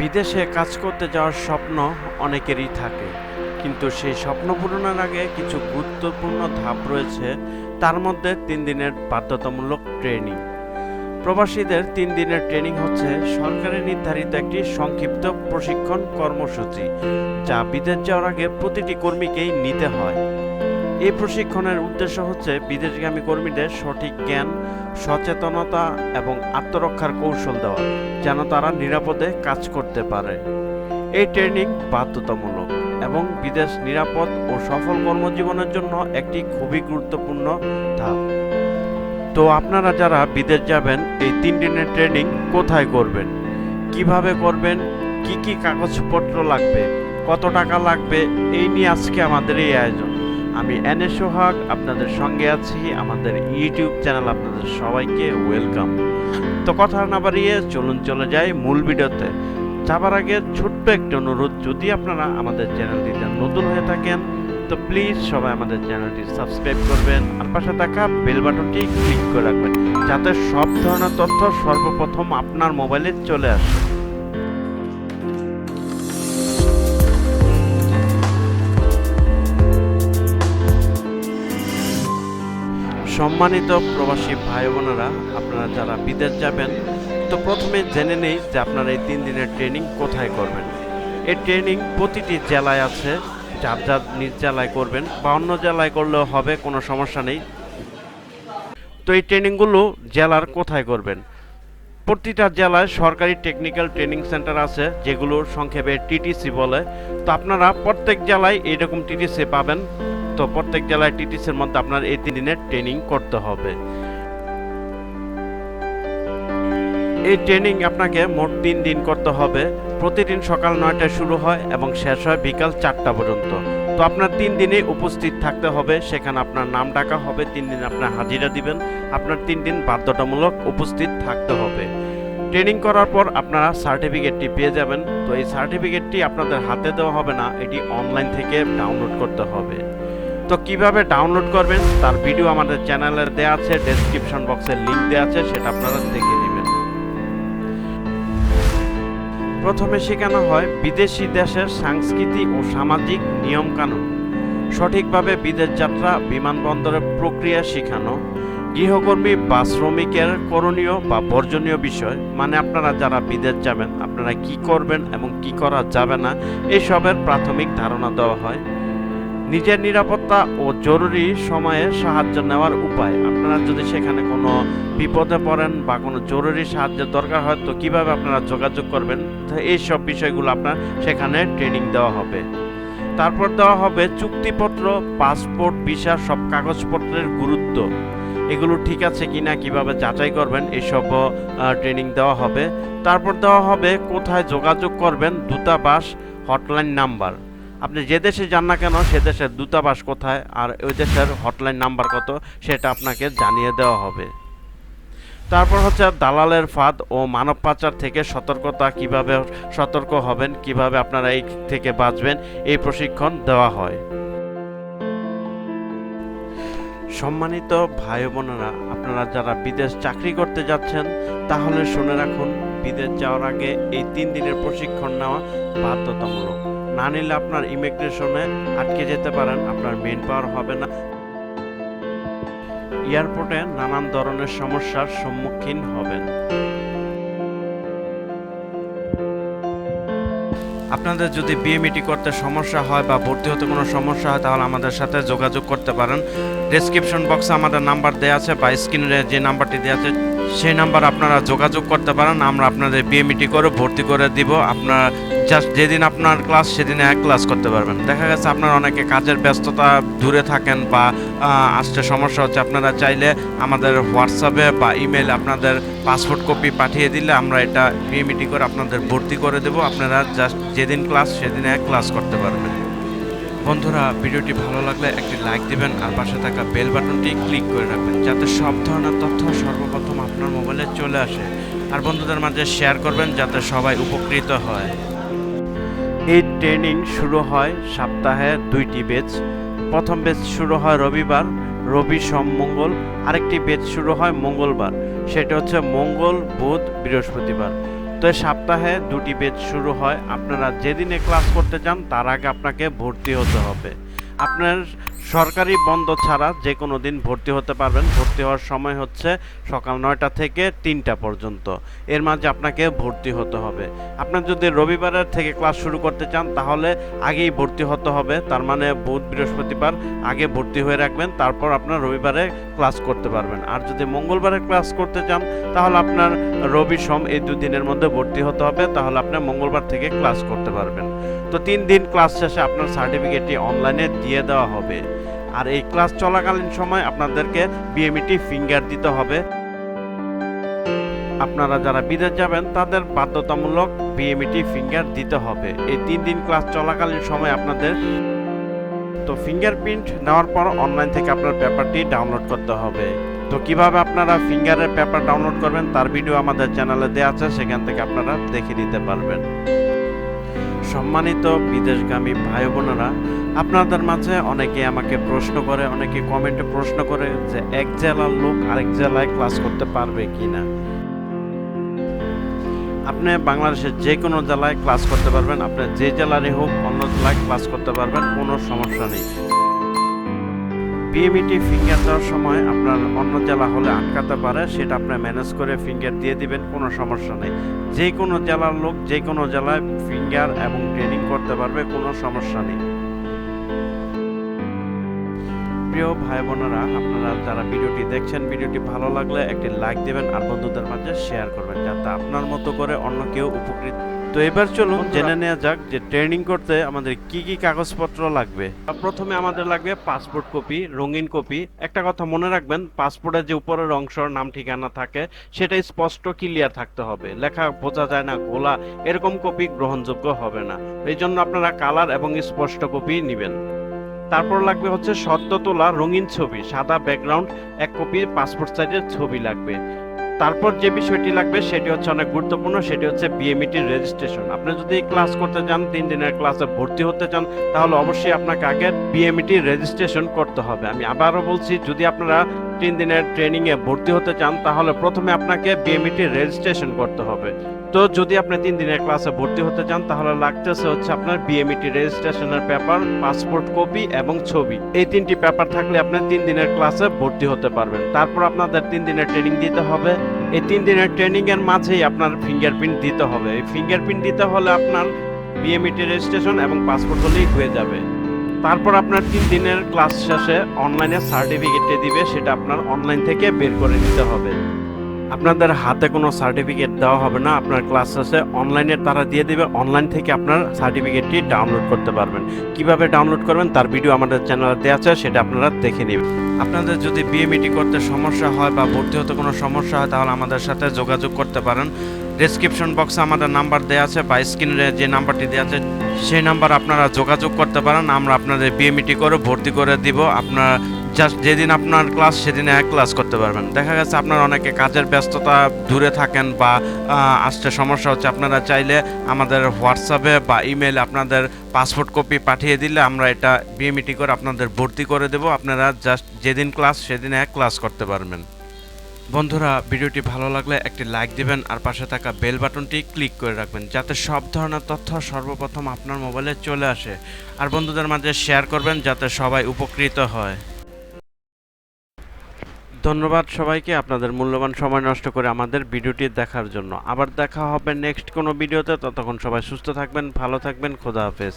বিদেশে কাজ করতে যাওয়ার স্বপ্ন অনেকেরই থাকে। কিন্তু সেই স্বপ্ন পূরণের আগে কিছু গুরুত্বপূর্ণ ধাপ রয়েছে, তার মধ্যে তিন দিনের বাধ্যতামূলক ট্রেনিং। প্রবাসীদের তিন দিনের ট্রেনিং হচ্ছে সরকারি নির্ধারিত একটি সংক্ষিপ্ত প্রশিক্ষণ কর্মসূচি, যা বিদেশ যাওয়ার আগে প্রতিটি কর্মীকেই নিতে হয়। এই প্রশিক্ষণের উদ্দেশ্য হচ্ছে বিদেশগামী কর্মীদের সঠিক জ্ঞান, সচেতনতা এবং আত্মরক্ষার কৌশল দেওয়া, যেন তারা নিরাপদে কাজ করতে পারে। এই ট্রেনিং বাধ্যতামূলক এবং বিদেশ নিরাপদ ও সফল কর্মজীবনের জন্য একটি খুবই গুরুত্বপূর্ণ ধাপ। তো আপনারা যারা বিদেশ যাবেন, এই তিন দিনের ট্রেনিং কোথায় করবেন? কীভাবে করবেন? কি কি কাগজপত্র লাগবে? কত টাকা লাগবে? এই নিয়ে আজকে আমাদের এই আয়োজন। আমি এনে সোহাগ, আপনাদের সঙ্গে আছি, আমাদের ইউটিউব চ্যানেল আপনাদের সবাইকে ওয়েলকাম। তো কথা না বাড়িয়ে চলুন চলে যাই মূল ভিডিওতে। যাবার আগে ছোট্ট একটি অনুরোধ, যদি আপনারা আমাদের চ্যানেলটিতে নতুন হয়ে থাকেন, তো প্লিজ সবাই আমাদের চ্যানেলটি সাবস্ক্রাইব করবেন, আর পাশে থাকা বেল বাটনটি ক্লিক করে রাখবেন, যাতে সব ধরনের তথ্য সর্বপ্রথম আপনার মোবাইলে চলে আসে। সম্মানিত প্রবাসী ভাই বোনেরা আপনারা যারা বিদেশ যাবেন, তো প্রথমে জেনে নেই যে আপনারা এই তিন দিনের ট্রেনিং কোথায় করবেন। এই ট্রেনিং প্রতিটি জেলায় আছে, যার যার নিজ জেলায় করবেন বা অন্য জেলায় করলেও হবে, কোনো সমস্যা নেই। তো এই ট্রেনিংগুলো জেলার কোথায় করবেন? প্রতিটা জেলায় সরকারি টেকনিক্যাল ট্রেনিং সেন্টার আছে যেগুলো সংক্ষেপে টিটিসি বলে। তো আপনারা প্রত্যেক জেলায় এইরকম টিটিসি পাবেন। তো প্রত্যেক জেলায় টিটিসির মধ্যে আপনার এই তিন দিনের ট্রেনিং করতে হবে। এই ট্রেনিং আপনাকে মোট তিন দিন করতে হবে। প্রতিদিন সকাল নয়টায় শুরু হয় এবং শেষ হয় বিকাল চারটা পর্যন্ত। তো আপনার তিন দিনে উপস্থিত থাকতে হবে। সেখানে আপনার নাম ডাকা হবে, তিন দিন আপনার হাজিরা দিবেন। আপনার তিন দিন বাধ্যতামূলক উপস্থিত থাকতে হবে। ট্রেনিং করার পর আপনারা সার্টিফিকেটটি পেয়ে যাবেন। তো এই সার্টিফিকেটটি আপনাদের হাতে দেওয়া হবে না, এটি অনলাইন থেকে ডাউনলোড করতে হবে। তো কীভাবে ডাউনলোড করবেন, তার ভিডিও আমাদের চ্যানেলের দেওয়া আছে ডেসক্রিপশন বক্সের লিংক দেওয়া আছে, সেটা আপনারা দেখে নেবেন। প্রথমে শেখানো হয় বিদেশি দেশের সাংস্কৃতিক ও সামাজিক নিয়মকানুন। সঠিকভাবে বিদেশ যাত্রা, বিমানবন্দরের প্রক্রিয়া শেখানো, গৃহকর্মী বা শ্রমিকের করণীয় বা বর্জনীয় বিষয় মানে আপনারা যারা বিদেশ যাবেন, আপনারা কি করবেন এবং কি করা যাবে না, এসবের প্রাথমিক ধারণা দেওয়া হয়। নিজের নিরাপত্তা ও জরুরি সময়ে সাহায্য নেওয়ার উপায়। আপনারা যদি সেখানে কোনো বিপদে পড়েন বা কোনো জরুরি সাহায্যের দরকার হয়, তো কীভাবে আপনারা যোগাযোগ করবেন? এই সব বিষয়গুলো আপনার সেখানে ট্রেনিং দেওয়া হবে। তারপর দেওয়া হবে চুক্তিপত্র, পাসপোর্ট, ভিসা, সব কাগজপত্রের গুরুত্ব। এগুলো ঠিক আছে কি না কীভাবে যাচাই করবেন, এসব ট্রেনিং দেওয়া হবে। তারপর দেওয়া হবে কোথায় যোগাযোগ করবেন, দূতাবাস, হটলাইন নাম্বার। আপনি যে দেশে যান না কেন, সে দেশের দূতাবাস কোথায় আর ওই দেশের হটলাইন নাম্বার কত, সেটা আপনাকে জানিয়ে দেওয়া হবে। তারপর হচ্ছে দালালের ফাঁদ ও মানব পাচার থেকে সতর্কতা কীভাবে সতর্ক হবেন, কীভাবে আপনারা এই থেকে বাঁচবেন, এই প্রশিক্ষণ দেওয়া হয়। সম্মানিত ভাই বোনেরা, আপনারা যারা বিদেশ চাকরি করতে যাচ্ছেন, তাহলে শুনে রাখুন, বিদেশ যাওয়ার আগে এই তিন দিনের প্রশিক্ষণ নেওয়া বাধ্যতামূলক। না নিলে আপনার ইমিগ্রেশনে আটকে যেতে পারেন, আপনার মেন পাওয়ার হবে না। এয়ারপোর্টে নানান ধরনের সমস্যার সম্মুখীন হবেন। আপনাদের যদি বিএমইটি করতে সমস্যা হয় বা ভর্তি হতে কোনো সমস্যা হয়, তাহলে আমাদের সাথে যোগাযোগ করতে পারেন। ডেসক্রিপশন বক্সে আমাদের নাম্বার দেওয়া আছে, বা স্ক্রিনে যে নাম্বারটি দেওয়া আছে, সেই নাম্বার আপনারা যোগাযোগ করতে পারেন। আমরা আপনাদের বিএমইটি করে ভর্তি করে দিব। আপনার জাস্ট যেদিন আপনার ক্লাস সেদিন এক ক্লাস করতে পারবেন। দেখা গেছে আপনার অনেকে কাজের ব্যস্ততা দূরে থাকেন বা আসতে সমস্যা হচ্ছে, আপনারা চাইলে আমাদের হোয়াটসঅ্যাপে বা ইমেলে আপনাদের পাসপোর্ট কপি পাঠিয়ে দিলে আমরা এটা বিএমইটি করে আপনাদের ভর্তি করে দেব। আপনারা জাস্ট যেদিন ক্লাস সেদিন এক ক্লাস করতে পারবেন। বন্ধুরা, ভিডিওটি ভালো লাগলে একটি লাইক দিবেন, আর পাশে থাকা বেল বাটনটি ক্লিক করে রাখবেন, যাতে সব ধরনের তথ্য সর্বপ্রথম আপনার মোবাইলে চলে আসে। আর বন্ধুদের মাঝে শেয়ার করবেন, যাতে সবাই উপকৃত হয়। এই ট্রেনিং শুরু হয় সপ্তাহে দুইটি বেচ প্রথম বেচ শুরু হয় রবিবার, রবি সোম মঙ্গল। আরেকটি বেচ শুরু হয় মঙ্গলবার। সেটা হচ্ছে মঙ্গল, বুধ, বৃহস্পতিবার। তো সপ্তাহে দুটি বেচ শুরু হয়। আপনারা যেদিনে ক্লাস করতে যান তার আগে আপনাকে ভর্তি হতে হবে। আপনার সরকারি বন্ধ ছাড়া যে কোনো দিন ভর্তি হতে পারবেন। ভর্তি হওয়ার সময় হচ্ছে সকাল নয়টা থেকে তিনটা পর্যন্ত। এর মাঝে আপনাকে ভর্তি হতে হবে। আপনার যদি রবিবারের থেকে ক্লাস শুরু করতে চান, তাহলে আগেই ভর্তি হতে হবে। তার মানে বুধ, বৃহস্পতিবার আগে ভর্তি হয়ে রাখবেন, তারপর আপনার রবিবারে ক্লাস করতে পারবেন। আর যদি মঙ্গলবারে ক্লাস করতে চান, তাহলে আপনার রবি, সোম এই দুদিনের মধ্যে ভর্তি হতে হবে। তাহলে আপনি মঙ্গলবার থেকে ক্লাস করতে পারবেন। তো তিন দিন ক্লাস শেষে আপনার সার্টিফিকেটটি অনলাইনে দিয়ে দেওয়া হবে। আর এই ক্লাস চলাকালীন সময় আপনাদেরকে বিএমইটি ফিঙ্গার দিতে হবে। আপনারা যারা বিদেশ যাবেন, তাদের বাধ্যতামূলক বিএমইটি ফিঙ্গার দিতে হবে। এই তিন দিন ক্লাস চলাকালীন সময় আপনাদের তো ফিঙ্গারপ্রিন্ট নেওয়ার পর অনলাইন থেকে আপনার পেপারটি ডাউনলোড করতে হবে। তো কীভাবে আপনারা ফিঙ্গারের পেপার ডাউনলোড করবেন, তার ভিডিও আমাদের চ্যানেলে দেওয়া আছে, সেখান থেকে আপনারা দেখে নিতে পারবেন। সম্মানিত বিদেশগামী ভাই বোনেরা, আপনাদের মাঝে অনেকে আমাকে প্রশ্ন করে, অনেকে কমেন্টে প্রশ্ন করে যে এক জেলার লোক আরেক জেলায় ক্লাস করতে পারবে কি না আপনি বাংলাদেশের যে কোনো জেলায় ক্লাস করতে পারবেন, আপনি যে জেলারই হোক অন্য জেলায় ক্লাস করতে পারবেন, কোনো সমস্যা নেই। বিএমইটি ফিঙ্গার দেওয়ার সময় আপনার অন্য জেলা হলে আটকাতে পারে, সেটা আপনি ম্যানেজ করে ফিঙ্গার দিয়ে দিবেন, কোনো সমস্যা নেই। যে কোনো জেলার লোক যে কোনো জেলায় ফিঙ্গার এবং ট্রেনিং করতে পারবে, কোনো সমস্যা নেই। প্রিয় ভাই বোনেরা, আপনারা যারা ভিডিওটি দেখছেন, ভিডিওটি ভালো লাগলে একটি লাইক দেবেন, আর বন্ধুদের মাঝে শেয়ার করবেন, যাতে আপনার মতো করে অন্য কেউ উপকৃত তো এবার চলুন জেনে নেওয়া যাক যে ট্রেনিং করতে আমাদের কি কি কাগজপত্র লাগবে। প্রথমে আমাদের লাগবে পাসপোর্ট কপি রঙিন কপি একটা কথা মনে রাখবেন পাসপোর্টের যে উপরের অংশ নাম ঠিকানা থাকে, সেটা স্পষ্ট ক্লিয়ার থাকতে হবে। লেখা বোঝা যায় না, গোলা, এরকম কপি গ্রহণযোগ্য হবে না। এই জন্য আপনারা কালার এবং স্পষ্ট কপি নেবেন। তারপর লাগবে হচ্ছে সদ্য তোলা রঙিন ছবি, সাদা ব্যাকগ্রাউন্ড এক কপি পাসপোর্ট সাইজের ছবি লাগবে। তারপর যে বিষয়টি লাগবে সেটি হচ্ছে অনেক গুরুত্বপূর্ণ, সেটি হচ্ছে বিএমইটির রেজিস্ট্রেশন আপনি যদি ক্লাস করতে চান, তিন দিনের ক্লাসে ভর্তি হতে চান, তাহলে অবশ্যই আপনাকে আগে বিএমইটি রেজিস্ট্রেশন করতে হবে। আমি আবারও বলছি, যদি আপনারা তিন দিনের ট্রেনিংয়ে ভর্তি হতে চান, তাহলে প্রথমে আপনাকে বিএমইটি রেজিস্ট্রেশন করতে হবে। তো যদি আপনি তিন দিনের ক্লাসে ভর্তি হতে চান, তাহলে লাগতেছে হচ্ছে আপনার বিএমইটি রেজিস্ট্রেশনের পেপার পাসপোর্ট কপি এবং ছবি। এই তিনটি পেপার থাকলে আপনি তিন দিনের ক্লাসে ভর্তি হতে পারবেন। তারপর আপনাদের তিন দিনের ট্রেনিং দিতে হবে। এই তিন দিনের ট্রেনিং এর মাঝেই আপনার ফিঙ্গারপ্রিন্ট দিতে হবে। এই ফিঙ্গারপ্রিন্ট দিতে হলে আপনার বিএমইটি রেজিস্ট্রেশন এবং পাসপোর্ট হলেই হয়ে যাবে। তারপর আপনার তিন দিনের ক্লাস শেষে অনলাইনে সার্টিফিকেটে দিবে, সেটা আপনার অনলাইন থেকে বের করে নিতে হবে। আপনাদের হাতে কোনো সার্টিফিকেট দেওয়া হবে না, আপনার ক্লাস শেষে অনলাইনে তারা দিয়ে দেবে অনলাইন থেকে আপনার সার্টিফিকেটটি ডাউনলোড করতে পারবেন। কীভাবে ডাউনলোড করবেন তার ভিডিও আমাদের চ্যানেলে দেওয়া আছে, সেটা আপনারা দেখে নেবেন। আপনাদের যদি বিএমইটি করতে সমস্যা হয় বা ভর্তি হতে কোনো সমস্যা হয়, তাহলে আমাদের সাথে যোগাযোগ করতে পারেন। ডেসক্রিপশন বক্সে আমাদের নাম্বার দেওয়া আছে, বা স্ক্রিনে যে নাম্বারটি দেওয়া আছে সেই নাম্বার আপনারা যোগাযোগ করতে পারেন, আমরা আপনাদের বিএমইটি করে ভর্তি করে দিব। আপনার জাস্ট যেদিন আপনার ক্লাস সেদিন এক ক্লাস করতে পারবেন। দেখা গেছে আপনার অনেকে কাজের ব্যস্ততা দূরে থাকেন বা আসতে সমস্যা হচ্ছে। আপনারা চাইলে আমাদের হোয়াটসঅ্যাপে বা ইমেলে আপনাদের পাসপোর্ট কপি পাঠিয়ে দিলে আমরা এটা বিএমইটি করে আপনাদের ভর্তি করে দেব। আপনারা জাস্ট যেদিন ক্লাস সেদিন এক ক্লাস করতে পারবেন। বন্ধুরা, ভিডিওটি ভালো লাগলে একটি লাইক দিবেন আর পাশে থাকা বেল বাটনটি ক্লিক করে রাখবেন যাতে সব ধরনের তথ্য সর্বপ্রথম আপনার মোবাইলে চলে আসে। আর বন্ধুদের মাঝে শেয়ার করবেন যাতে সবাই উপকৃত হয়। ধন্যবাদ সবাইকে আপনাদের মূল্যবান সময় নষ্ট করে আমাদের ভিডিওটি দেখার জন্য। আবার দেখা হবে নেক্সট কোনো ভিডিওতে। ততক্ষণ সবাই সুস্থ থাকবেন, ভালো থাকবেন, খোদা হাফেজ।